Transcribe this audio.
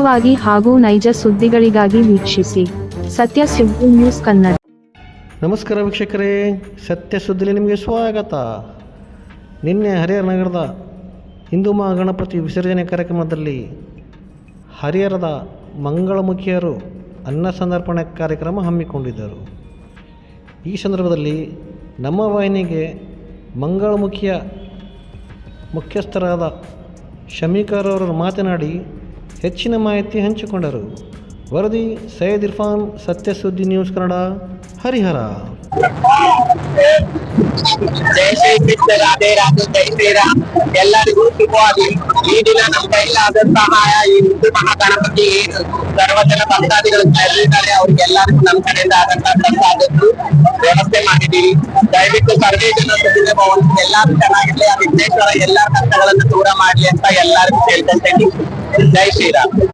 ವಾಗಿ ಹಾಗೂ ನೈಜ ಸುದ್ದಿಗಳಿಗಾಗಿ ವೀಕ್ಷಿಸಿ ಸತ್ಯ ಸುದ್ದಿ ನ್ಯೂಸ್ ಕನ್ನಡ. ನಮಸ್ಕಾರ ವೀಕ್ಷಕರೇ, ಸತ್ಯ ಸುದ್ದಿಲಿ ನಿಮಗೆ ಸ್ವಾಗತ. ನಿನ್ನೆ ಹರಿಹರ ನಗರದ ಹಿಂದೂ ಮಹಾಗಣಪತಿ ವಿಸರ್ಜನೆ ಕಾರ್ಯಕ್ರಮದಲ್ಲಿ ಹರಿಹರದ ಮಂಗಳಮುಖಿಯರು ಅನ್ನ ಸಂದರ್ಪಣೆ ಕಾರ್ಯಕ್ರಮ ಹಮ್ಮಿಕೊಂಡಿದ್ದರು. ಈ ಸಂದರ್ಭದಲ್ಲಿ ನಮ್ಮ ವಾಹಿನಿಗೆ ಮಂಗಳಮುಖಿಯ ಮುಖ್ಯಸ್ಥರಾದ ಶಮೀಕರ್ ಅವರು ಮಾತನಾಡಿ ಹೆಚ್ಚಿನ ಮಾಹಿತಿ ಹಂಚಿಕೊಂಡರು. ವರದಿ ಸೈಯದ್ ಇರ್ಫಾನ್ ಸತ್ಯ ಸುದ್ದಿ ನ್ಯೂಸ್ ಕನ್ನಡ, ಹರಿಹರ. ಜೈ ಶ್ರೀ ರಾಧೆ ರಾಧೆ, ಜೈ ಶ್ರೀರಾಮ್. ಎಲ್ಲರಿಗೂ ಶುಭವಾಗಲಿ. ಈ ದಿನ ನಮ್ಮ ಕೈಲಾದಂತಹ ಈ ಹಿಂದೂ ಮಹಾಗಣಪತಿ ಏನು? ಸರ್ವಜನ ಭಕ್ತಾದಿಗಳು ಕರೆದಿದ್ದಾರೆ ಅವ್ರಿಗೆಲ್ಲರಿಗೂ ನಮ್ಮ ಕಡೆಯಿಂದ ಆದಂತಹ ಮಾಡಿದ್ದೀವಿ ದಯವಿಟ್ಟು ಸರ್ವೇ ಜನ ಎಲ್ಲಾರು ಭವಂತು ಎಲ್ಲರೂ ಚೆನ್ನಾಗಿರ್ಲಿ. ಆ ವಿಘ್ನೇಶ್ವರ ಎಲ್ಲಾ ಕಷ್ಟಗಳನ್ನು ದೂರ ಮಾಡ್ಲಿ ಅಂತ ಎಲ್ಲರಿಗೂ ಕೇಳ್ಕೊಂತೀನಿ ಜೈ ಶ್ರೀರಾಮ್.